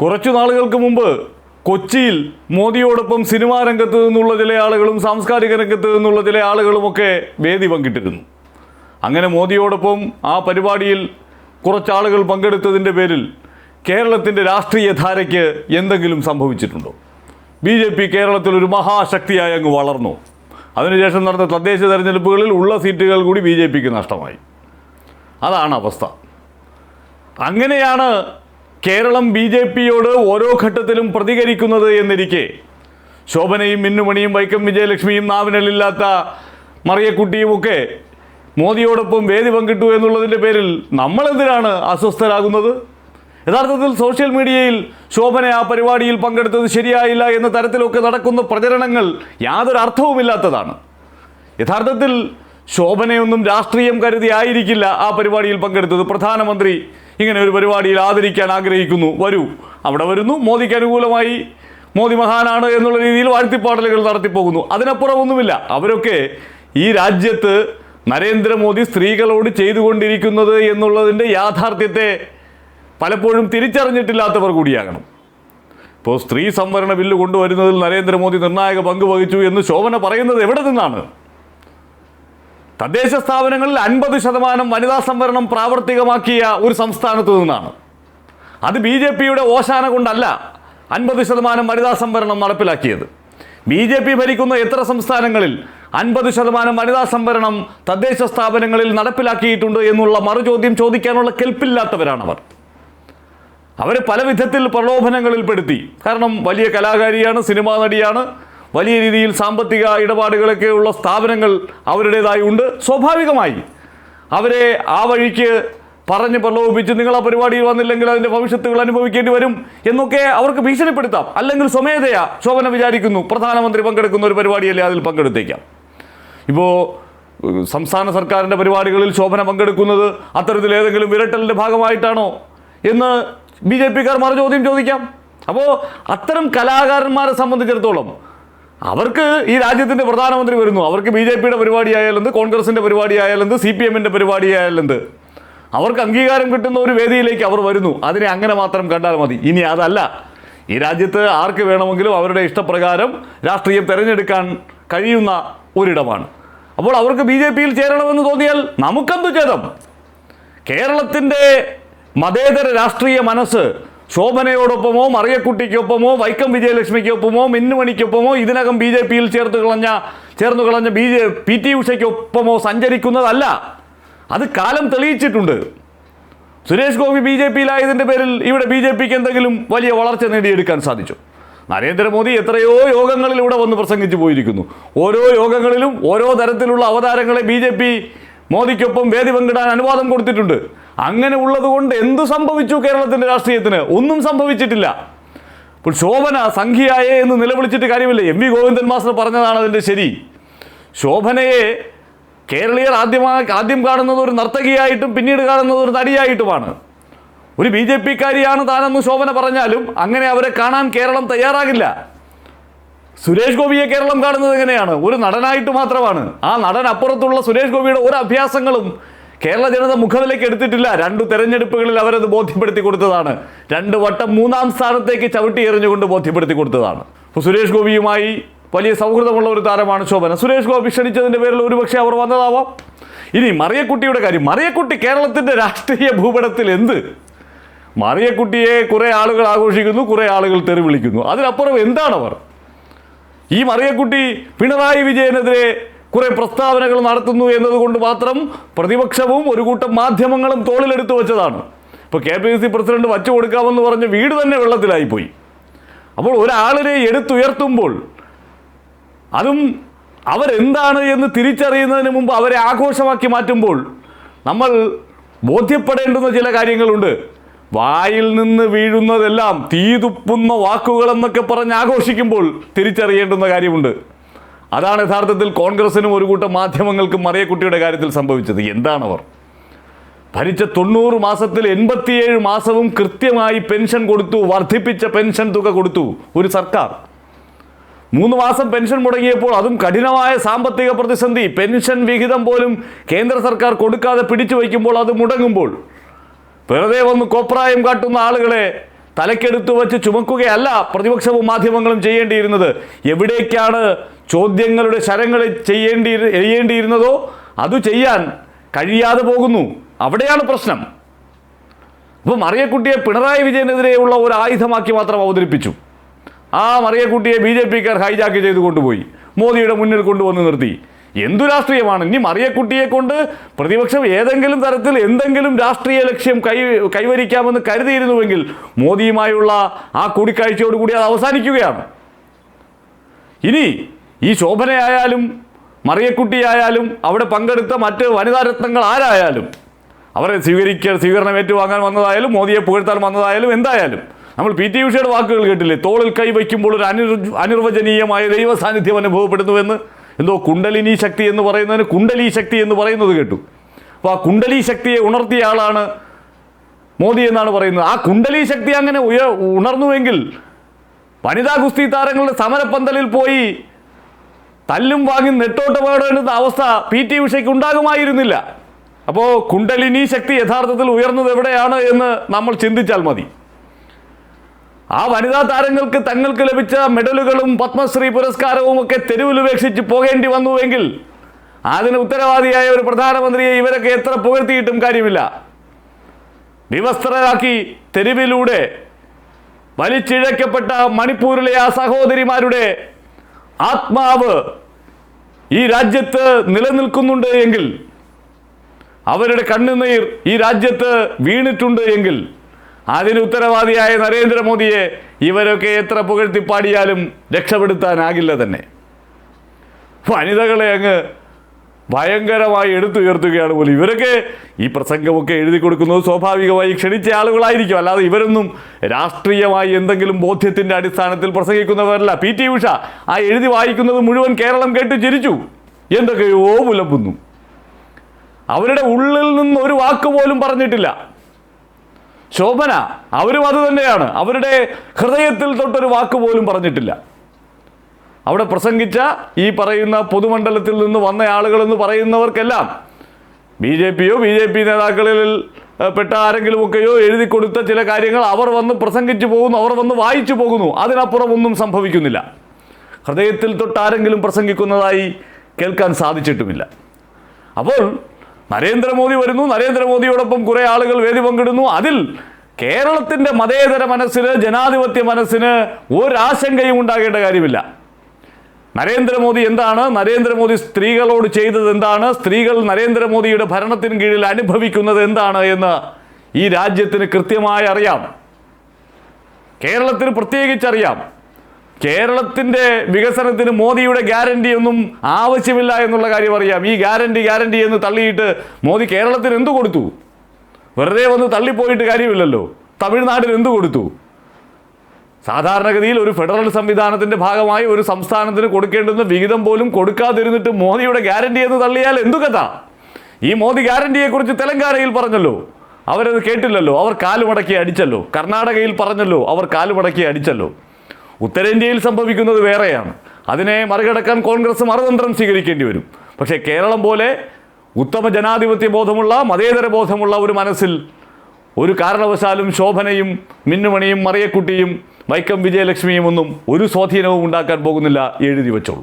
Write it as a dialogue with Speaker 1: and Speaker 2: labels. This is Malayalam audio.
Speaker 1: കുറച്ചു നാളുകൾക്ക് മുമ്പ് കൊച്ചിയിൽ മോദിയോടൊപ്പം സിനിമാ രംഗത്ത് നിന്നുള്ള ചില ആളുകളും സാംസ്കാരിക രംഗത്ത് നിന്നുള്ള ചില ആളുകളുമൊക്കെ വേദി പങ്കിട്ടിരുന്നു. അങ്ങനെ മോദിയോടൊപ്പം ആ പരിപാടിയിൽ കുറച്ചാളുകൾ പങ്കെടുത്തതിന്റെ പേരിൽ കേരളത്തിന്റെ രാഷ്ട്രീയ ധാരയ്ക്ക് എന്തെങ്കിലും സംഭവിച്ചിട്ടുണ്ടോ? ബി ജെ പി കേരളത്തിൽ ഒരു മഹാശക്തിയായി അങ്ങ് വളർന്നു. അതിനുശേഷം നടന്ന തദ്ദേശ തെരഞ്ഞെടുപ്പുകളിൽ ഉള്ള സീറ്റുകൾ കൂടി ബി ജെ പിക്ക് നഷ്ടമായി. അതാണ് അവസ്ഥ. അങ്ങനെയാണ് കേരളം ബി ജെ പിയോട് ഓരോ ഘട്ടത്തിലും പ്രതികരിക്കുന്നത് എന്നിരിക്കെ. ശോഭനയും മിന്നുമണിയും വൈക്കം വിജയലക്ഷ്മിയും നാവിനലില്ലാത്ത മറിയക്കുട്ടിയും ഒക്കെ മോദിയോടൊപ്പം വേദി പങ്കിട്ടു എന്നുള്ളതിന്റെ പേരിൽ നമ്മളെന്തിനാണ് അസ്വസ്ഥരാകുന്നത്? യഥാർത്ഥത്തിൽ സോഷ്യൽ മീഡിയയിൽ ശോഭന ആ പരിപാടിയിൽ പങ്കെടുത്തത് ശരിയായില്ല എന്ന തരത്തിലൊക്കെ നടക്കുന്ന പ്രചരണങ്ങൾ യാതൊരു അർത്ഥവുമില്ലാത്തതാണ് യഥാർത്ഥത്തിൽ ശോഭനയൊന്നും രാഷ്ട്രീയം കരുതി ആയിരിക്കില്ല ആ പരിപാടിയിൽ പങ്കെടുത്തത്. പ്രധാനമന്ത്രി ഇങ്ങനെ ഒരു പരിപാടിയിൽ ആദരിക്കാൻ ആഗ്രഹിക്കുന്നു. വരൂ. അവിടെ വരുന്നു. മോദിക്ക് അനുകൂലമായി മോദി മഹാനാണ് എന്നുള്ള രീതിയിൽ വാഴ്ത്തിപ്പാടലുകൾ നടത്തിപ്പോകുന്നു. അതിനപ്പുറം ഒന്നുമില്ല അവരൊക്കെ ഈ രാജ്യത്ത് നരേന്ദ്രമോദി സ്ത്രീകളോട് ചെയ്തുകൊണ്ടിരിക്കുന്നത് എന്നുള്ളതിന്റെ യാഥാർത്ഥ്യത്തെ പലപ്പോഴും തിരിച്ചറിഞ്ഞിട്ടില്ലാത്തവർ കൂടിയാകണം. ഇപ്പോൾ സ്ത്രീ സംവരണ ബില്ല് കൊണ്ടുവരുന്നതിൽ നരേന്ദ്രമോദി നിർണായക പങ്ക് വഹിച്ചു എന്ന് ശോഭന പറയുന്നത് എവിടെ നിന്നാണ്? തദ്ദേശ സ്ഥാപനങ്ങളിൽ അൻപത് ശതമാനം വനിതാ സംവരണം പ്രാവർത്തികമാക്കിയ ഒരു സംസ്ഥാനത്ത് നിന്നാണ്. അത് ബി ജെ പിയുടെ ഓശാന കൊണ്ടല്ല അൻപത് ശതമാനം വനിതാ സംവരണം നടപ്പിലാക്കിയത്. ബി ജെ പി ഭരിക്കുന്ന എത്ര സംസ്ഥാനങ്ങളിൽ അൻപത് ശതമാനം വനിതാ സംവരണം തദ്ദേശ സ്ഥാപനങ്ങളിൽ നടപ്പിലാക്കിയിട്ടുണ്ട് എന്നുള്ള മറുചോദ്യം ചോദിക്കാനുള്ള കെൽപ്പില്ലാത്തവരാണവർ. അവരെ പല വിധത്തിൽ പ്രലോഭനങ്ങളിൽ പെടുത്തി കാരണം വലിയ കലാകാരിയാണ് സിനിമാ നടിയാണ് വലിയ രീതിയിൽ സാമ്പത്തിക ഇടപാടുകളൊക്കെ ഉള്ള സ്ഥാപനങ്ങൾ അവരുടേതായി ഉണ്ട്. സ്വാഭാവികമായി അവരെ ആ വഴിക്ക് പറഞ്ഞ് പ്രലോഭിപ്പിച്ച് നിങ്ങൾ ആ പരിപാടിയിൽ വന്നില്ലെങ്കിൽ അതിന്റെ ഭവിഷ്യത്തുകൾ അനുഭവിക്കേണ്ടി വരും എന്നൊക്കെ അവർക്ക് ഭീഷണിപ്പെടുത്താം. അല്ലെങ്കിൽ സ്വമേധയാ ശോഭന വിചാരിക്കുന്നു. പ്രധാനമന്ത്രി പങ്കെടുക്കുന്ന ഒരു പരിപാടിയല്ലേ അതിൽ പങ്കെടുത്തേക്കാം. ഇപ്പോൾ സംസ്ഥാന സർക്കാരിന്റെ പരിപാടികളിൽ ശോഭന പങ്കെടുക്കുന്നത് അത്തരത്തിൽ ഏതെങ്കിലും വിരട്ടലിന്റെ ഭാഗമായിട്ടാണോ എന്ന് ബി ജെ പിക്കാർ മറു ചോദ്യം ചോദിക്കാം. അപ്പോൾ അത്തരം കലാകാരന്മാരെ സംബന്ധിച്ചിടത്തോളം അവർക്ക് ഈ രാജ്യത്തിന്റെ പ്രധാനമന്ത്രി വരുന്നു. അവർക്ക് ബി ജെ പിയുടെ പരിപാടി ആയാലെന്ത് കോൺഗ്രസിന്റെ പരിപാടി ആയാലെന്ത് സി പി എമ്മിന്റെ പരിപാടി അവർക്ക് അംഗീകാരം കിട്ടുന്ന ഒരു വേദിയിലേക്ക് അവർ വരുന്നു. അതിനെ അങ്ങനെ മാത്രം കണ്ടാൽ മതി. ഇനി അതല്ല. ഈ രാജ്യത്ത് ആർക്ക് വേണമെങ്കിലും അവരുടെ ഇഷ്ടപ്രകാരം രാഷ്ട്രീയം തിരഞ്ഞെടുക്കാൻ കഴിയുന്ന ഒരിടമാണ്. അപ്പോൾ അവർക്ക് ബി ജെ പിയിൽ ചേരണമെന്ന് തോന്നിയാൽ നമുക്കെന്തു ചേതം കേരളത്തിന്റെ മതേതര രാഷ്ട്രീയ മനസ്സ് ശോഭനയോടൊപ്പമോ മറിയക്കുട്ടിക്കൊപ്പമോ വൈക്കം വിജയലക്ഷ്മിക്കൊപ്പമോ മിന്നുമണിക്കൊപ്പമോ ഇതിനകം ബി ജെ പിയിൽ ചേർത്ത് കളഞ്ഞ ചേർന്ന് കളഞ്ഞ ബി ജെ പി ടി ഉഷയ്ക്കൊപ്പമോ സഞ്ചരിക്കുന്നതല്ല. അത് കാലം തെളിയിച്ചിട്ടുണ്ട്. സുരേഷ് ഗോപി ബി ജെ പിയിലായതിന്റെ പേരിൽ ഇവിടെ ബി ജെ പിക്ക് എന്തെങ്കിലും വലിയ വളർച്ച നേടിയെടുക്കാൻ സാധിച്ചു. നരേന്ദ്രമോദി എത്രയോ യോഗങ്ങളിൽ ഇവിടെ വന്ന് പ്രസംഗിച്ചു പോയിരിക്കുന്നു. ഓരോ യോഗങ്ങളിലും ഓരോ തരത്തിലുള്ള അവതാരങ്ങളെ ബി ജെ പി മോദിക്കൊപ്പം വേദി പങ്കിടാൻ അനുവാദം കൊടുത്തിട്ടുണ്ട്. അങ്ങനെ ഉള്ളതുകൊണ്ട് എന്തു സംഭവിച്ചു കേരളത്തിന്റെ രാഷ്ട്രീയത്തിന്? ഒന്നും സംഭവിച്ചിട്ടില്ല. ഇപ്പോൾ ശോഭന സംഖ്യയായേ എന്ന് നിലവിളിച്ചിട്ട് കാര്യമില്ല. എം വി ഗോവിന്ദൻ മാസ്റ്റർ പറഞ്ഞതാണ് അതിന്റെ ശരി. ശോഭനയെ കേരളീയർ ആദ്യമായി ആദ്യം കാണുന്നത് ഒരു നർത്തകിയായിട്ടും പിന്നീട് കാണുന്നത് ഒരു നടിയായിട്ടുമാണ്. ഒരു ബി ജെ പിക്കാരിയാണ് താനെന്ന് ശോഭന പറഞ്ഞാലും അങ്ങനെ അവരെ കാണാൻ കേരളം തയ്യാറാകില്ല. സുരേഷ് ഗോപിയെ കേരളം കാണുന്നത് എങ്ങനെയാണ്? ഒരു നടനായിട്ട് മാത്രമാണ്. ആ നടൻ അപ്പുറത്തുള്ള സുരേഷ് ഗോപിയുടെ ഒരു അഭ്യാസങ്ങളും കേരള ജനത മുഖവിലേക്ക് എടുത്തിട്ടില്ല. രണ്ടു തെരഞ്ഞെടുപ്പുകളിൽ അവരത് ബോധ്യപ്പെടുത്തി കൊടുത്തതാണ്. രണ്ട് വട്ടം മൂന്നാം സ്ഥാനത്തേക്ക് ചവിട്ടി എറിഞ്ഞുകൊണ്ട് ബോധ്യപ്പെടുത്തി കൊടുത്തതാണ്. സുരേഷ് ഗോപിയുമായി വലിയ സൗഹൃദമുള്ള ഒരു താരമാണ് ശോഭന. സുരേഷ് ഗോപി ക്ഷണിച്ചതിന്റെ പേരിൽ ഒരുപക്ഷെ അവർ വന്നതാവാം. ഇനി മറിയക്കുട്ടിയുടെ കാര്യം. മറിയക്കുട്ടി കേരളത്തിന്റെ രാഷ്ട്രീയ ഭൂപടത്തിൽ എന്ത്? മറിയക്കുട്ടിയെ കുറേ ആളുകൾ ആഘോഷിക്കുന്നു കുറേ ആളുകൾ തെറി വിളിക്കുന്നു. അതിനപ്പുറം എന്താണ് അവർ? ഈ മറിയക്കുട്ടി പിണറായി വിജയനെതിരെ കുറെ പ്രസ്താവനകൾ നടത്തുന്നു എന്നതുകൊണ്ട് മാത്രം പ്രതിപക്ഷവും ഒരു കൂട്ടം മാധ്യമങ്ങളും തോളിലെടുത്തു വെച്ചതാണ്. ഇപ്പോൾ കെ പി സി പ്രസിഡന്റ് വച്ചു കൊടുക്കാമെന്ന് പറഞ്ഞ് വീട് തന്നെ വെള്ളത്തിലായിപ്പോയി. അപ്പോൾ ഒരാളിനെ എടുത്തുയർത്തുമ്പോൾ അതും അവരെന്താണ് എന്ന് തിരിച്ചറിയുന്നതിന് മുമ്പ് അവരെ ആഘോഷമാക്കി മാറ്റുമ്പോൾ നമ്മൾ ബോധ്യപ്പെടേണ്ടുന്ന ചില കാര്യങ്ങളുണ്ട്. വായിൽ നിന്ന് വീഴുന്നതെല്ലാം തീതുപ്പുന്ന വാക്കുകളെന്നൊക്കെ പറഞ്ഞ് ആഘോഷിക്കുമ്പോൾ തിരിച്ചറിയേണ്ടുന്ന കാര്യമുണ്ട്. അതാണ് യഥാർത്ഥത്തിൽ കോൺഗ്രസിനും ഒരു കൂട്ടം മാധ്യമങ്ങൾക്കും മറിയക്കുട്ടിയുടെ കാര്യത്തിൽ സംഭവിച്ചത്. എന്താണവർ? ഭരിച്ച തൊണ്ണൂറ് മാസത്തിൽ എൺപത്തിയേഴ് മാസവും കൃത്യമായി പെൻഷൻ കൊടുത്തു വർദ്ധിപ്പിച്ച പെൻഷൻ തുക കൊടുത്തു ഒരു സർക്കാർ. മൂന്ന് മാസം പെൻഷൻ മുടങ്ങിയപ്പോൾ അതും കഠിനമായ സാമ്പത്തിക പ്രതിസന്ധി. പെൻഷൻ വിഹിതം പോലും കേന്ദ്ര സർക്കാർ കൊടുക്കാതെ പിടിച്ചു വയ്ക്കുമ്പോൾ അത് മുടങ്ങുമ്പോൾ വെറുതെ വന്ന് കോപ്രായം കാട്ടുന്ന ആളുകളെ തലക്കെടുത്ത് വച്ച് ചുമക്കുകയല്ല പ്രതിപക്ഷവും മാധ്യമങ്ങളും ചെയ്യേണ്ടിയിരുന്നത്. എവിടേക്കാണ് ചോദ്യങ്ങളുടെ ശരങ്ങൾ ചെയ്യേണ്ടി ചെയ്യേണ്ടിയിരുന്നതോ അത് ചെയ്യാൻ കഴിയാതെ പോകുന്നു. അവിടെയാണ് പ്രശ്നം. അപ്പോൾ മറിയക്കുട്ടിയെ പിണറായി വിജയനെതിരെയുള്ള ഒരു ആയുധമാക്കി മാത്രം അവതരിപ്പിച്ചു. ആ മറിയക്കുട്ടിയെ ബി ജെ പിക്കാർ ഹൈജാക്ക് ചെയ്ത് കൊണ്ടുപോയി. മോദിയുടെ മുന്നിൽ കൊണ്ടുവന്ന് നിർത്തി. എന്തു രാഷ്ട്രീയമാണ്? ഇനി മറിയക്കുട്ടിയെ കൊണ്ട് പ്രതിപക്ഷം ഏതെങ്കിലും തരത്തിൽ എന്തെങ്കിലും രാഷ്ട്രീയ ലക്ഷ്യം കൈ കൈവരിക്കാമെന്ന് കരുതിയിരുന്നുവെങ്കിൽ മോദിയുമായുള്ള ആ കൂടിക്കാഴ്ചയോടുകൂടി അത് അവസാനിക്കുകയാണ്. ഇനി ഈ ശോഭനയായാലും മറിയക്കുട്ടിയായാലും അവിടെ പങ്കെടുത്ത മറ്റ് വനിതാ രത്നങ്ങൾ ആരായാലും അവരെ സ്വീകരിക്ക സ്വീകരണം ഏറ്റുവാങ്ങാൻ വന്നതായാലും മോദിയെ പുകഴ്ത്താൻ വന്നതായാലും എന്തായാലും നമ്മൾ പി ടി ഉഷയുടെ വാക്കുകൾ കേട്ടില്ലേ? തോളിൽ കൈവയ്ക്കുമ്പോൾ ഒരു അനിർ അനിർവചനീയമായ ദൈവ സാന്നിധ്യം അനുഭവപ്പെടുന്നുവെന്ന് എന്തോ കുണ്ടലിനി ശക്തി എന്ന് പറയുന്നതിന് കുണ്ടലി ശക്തി എന്ന് പറയുന്നത് കേട്ടു. അപ്പോൾ ആ കുണ്ടലി ശക്തിയെ ഉണർത്തിയ ആളാണ് മോദി എന്നാണ് പറയുന്നത്. ആ കുണ്ടലി ശക്തി അങ്ങനെ ഉയ ഉണർന്നുവെങ്കിൽ വനിതാ ഗുസ്തി താരങ്ങളുടെ സമരപ്പന്തലിൽ പോയി തല്ലും വാങ്ങി നെട്ടോട്ട് പാടേണ്ട അവസ്ഥ പി ടി ഉഷയ്ക്ക് ഉണ്ടാകുമായിരുന്നില്ല. അപ്പോൾ കുണ്ടലിനി ശക്തി യഥാർത്ഥത്തിൽ ഉയർന്നത് എവിടെയാണ് എന്ന് നമ്മൾ ചിന്തിച്ചാൽ മതി. ആ വനിതാ താരങ്ങൾക്ക് തങ്ങൾക്ക് ലഭിച്ച മെഡലുകളും പത്മശ്രീ പുരസ്കാരവും ഒക്കെ തെരുവിൽ ഉപേക്ഷിച്ച് പോകേണ്ടി വന്നുവെങ്കിൽ അതിന് ഉത്തരവാദിയായ ഒരു പ്രധാനമന്ത്രിയെ ഇവരൊക്കെ എത്ര പുകഴ്ത്തിയിട്ടും കാര്യമില്ല. വിവസ്ത്രരാക്കി തെരുവിലൂടെ വലിച്ചിഴക്കപ്പെട്ട മണിപ്പൂരിലെ ആ സഹോദരിമാരുടെ ആത്മാവ് ഈ രാജ്യത്ത് നിലനിൽക്കുന്നുണ്ട് എങ്കിൽ അവരുടെ കണ്ണുനീർ ഈ രാജ്യത്ത് വീണിട്ടുണ്ട് എങ്കിൽ അതിന് ഉത്തരവാദിയായ നരേന്ദ്രമോദിയെ ഇവരൊക്കെ എത്ര പുകഴ്ത്തിപ്പാടിയാലും രക്ഷപ്പെടുത്താനാകില്ല തന്നെ. വനിതകളെ അങ്ങ് ഭയങ്കരമായി എടുത്തുയർത്തുകയാണ് പോലും. ഇവരൊക്കെ ഈ പ്രസംഗമൊക്കെ എഴുതി കൊടുക്കുന്നത് സ്വാഭാവികമായി ക്ഷണിച്ച ആളുകളായിരിക്കും. അല്ലാതെ ഇവരൊന്നും രാഷ്ട്രീയമായി എന്തെങ്കിലും ബോധ്യത്തിന്റെ അടിസ്ഥാനത്തിൽ പ്രസംഗിക്കുന്നവരല്ല. പി ടി ഉഷ ആ എഴുതി വായിക്കുന്നത് മുഴുവൻ കേരളം കേട്ട് ചിരിച്ചു. എന്തൊക്കെയോ പുലമ്പുന്നു അവരുടെ ഉള്ളിൽ നിന്ന് ഒരു വാക്ക് പോലും പറഞ്ഞിട്ടില്ല. ശോഭന അവരും അത് തന്നെയാണ്. അവരുടെ ഹൃദയത്തിൽ തൊട്ടൊരു വാക്ക് പോലും പറഞ്ഞിട്ടില്ല. അവിടെ പ്രസംഗിച്ച ഈ പറയുന്ന പൊതുമണ്ഡലത്തിൽ നിന്ന് വന്ന ആളുകളെന്ന് പറയുന്നവർക്കെല്ലാം ബി ജെ പിയോ ബി ജെ പി നേതാക്കളിൽ പെട്ട ആരെങ്കിലുമൊക്കെയോ എഴുതി കൊടുത്ത ചില കാര്യങ്ങൾ അവർ വന്ന് പ്രസംഗിച്ചു പോകുന്നു അവർ വന്ന് വായിച്ചു പോകുന്നു. അതിനപ്പുറം ഒന്നും സംഭവിക്കുന്നില്ല. ഹൃദയത്തിൽ തൊട്ട് ആരെങ്കിലും പ്രസംഗിക്കുന്നതായി കേൾക്കാൻ സാധിച്ചിട്ടുമില്ല. അപ്പോൾ നരേന്ദ്രമോദി വരുന്നു. നരേന്ദ്രമോദിയോടൊപ്പം കുറെ ആളുകൾ വേദി പങ്കിടുന്നു. അതിൽ കേരളത്തിന്റെ മതേതര മനസ്സിന് ജനാധിപത്യ മനസ്സിന് ഒരാശങ്കയും ഉണ്ടാകേണ്ട കാര്യമില്ല. നരേന്ദ്രമോദി എന്താണ്? നരേന്ദ്രമോദി സ്ത്രീകളോട് ചെയ്തത് എന്താണ്? സ്ത്രീകൾ നരേന്ദ്രമോദിയുടെ ഭരണത്തിന് കീഴിൽ അനുഭവിക്കുന്നത് എന്താണ് എന്ന് ഈ രാജ്യത്തിന് കൃത്യമായി അറിയാം. കേരളത്തിന് പ്രത്യേകിച്ചറിയാം കേരളത്തിന്റെ വികസനത്തിന് മോദിയുടെ ഗ്യാരണ്ടി ഒന്നും ആവശ്യമില്ല എന്നുള്ള കാര്യം അറിയാം. ഈ ഗ്യാരണ്ടി ഗ്യാരണ്ടി എന്ന് തള്ളിയിട്ട് മോദി കേരളത്തിന് എന്തു കൊടുത്തു? വെറുതെ വന്ന് തള്ളിപ്പോയിട്ട് കാര്യമില്ലല്ലോ. തമിഴ്നാടിന് എന്തു കൊടുത്തു? സാധാരണഗതിയിൽ ഒരു ഫെഡറൽ സംവിധാനത്തിന്റെ ഭാഗമായി ഒരു സംസ്ഥാനത്തിന് കൊടുക്കേണ്ടുന്ന വിഹിതം പോലും കൊടുക്കാതിരുന്നിട്ട് മോദിയുടെ ഗ്യാരണ്ടി എന്ന് തള്ളിയാൽ എന്തു കഥ? ഈ മോദി ഗ്യാരണ്ടിയെക്കുറിച്ച് തെലങ്കാനയിൽ പറഞ്ഞല്ലോ. അവരത് കേട്ടില്ലല്ലോ. അവർ കാലുമടക്കി അടിച്ചല്ലോ. കർണാടകയിൽ പറഞ്ഞല്ലോ. അവർ കാലുമടക്കി അടിച്ചല്ലോ. ഉത്തരേന്ത്യയിൽ സംഭവിക്കുന്നത് വേറെയാണ്. അതിനെ മറികടക്കാൻ കോൺഗ്രസ് മറുതന്ത്രം സ്വീകരിക്കേണ്ടി വരും. പക്ഷേ കേരളം പോലെ ഉത്തമ ജനാധിപത്യ ബോധമുള്ള മതേതര ബോധമുള്ള ഒരു മനസ്സിൽ ഒരു കാരണവശാലും ശോഭനയും മിന്നുമണിയും മറിയക്കുട്ടിയും വൈക്കം വിജയലക്ഷ്മിയും ഒന്നും ഒരു സ്വാധീനവും ഉണ്ടാക്കാൻ പോകുന്നില്ല എഴുതി വെച്ചോളൂ.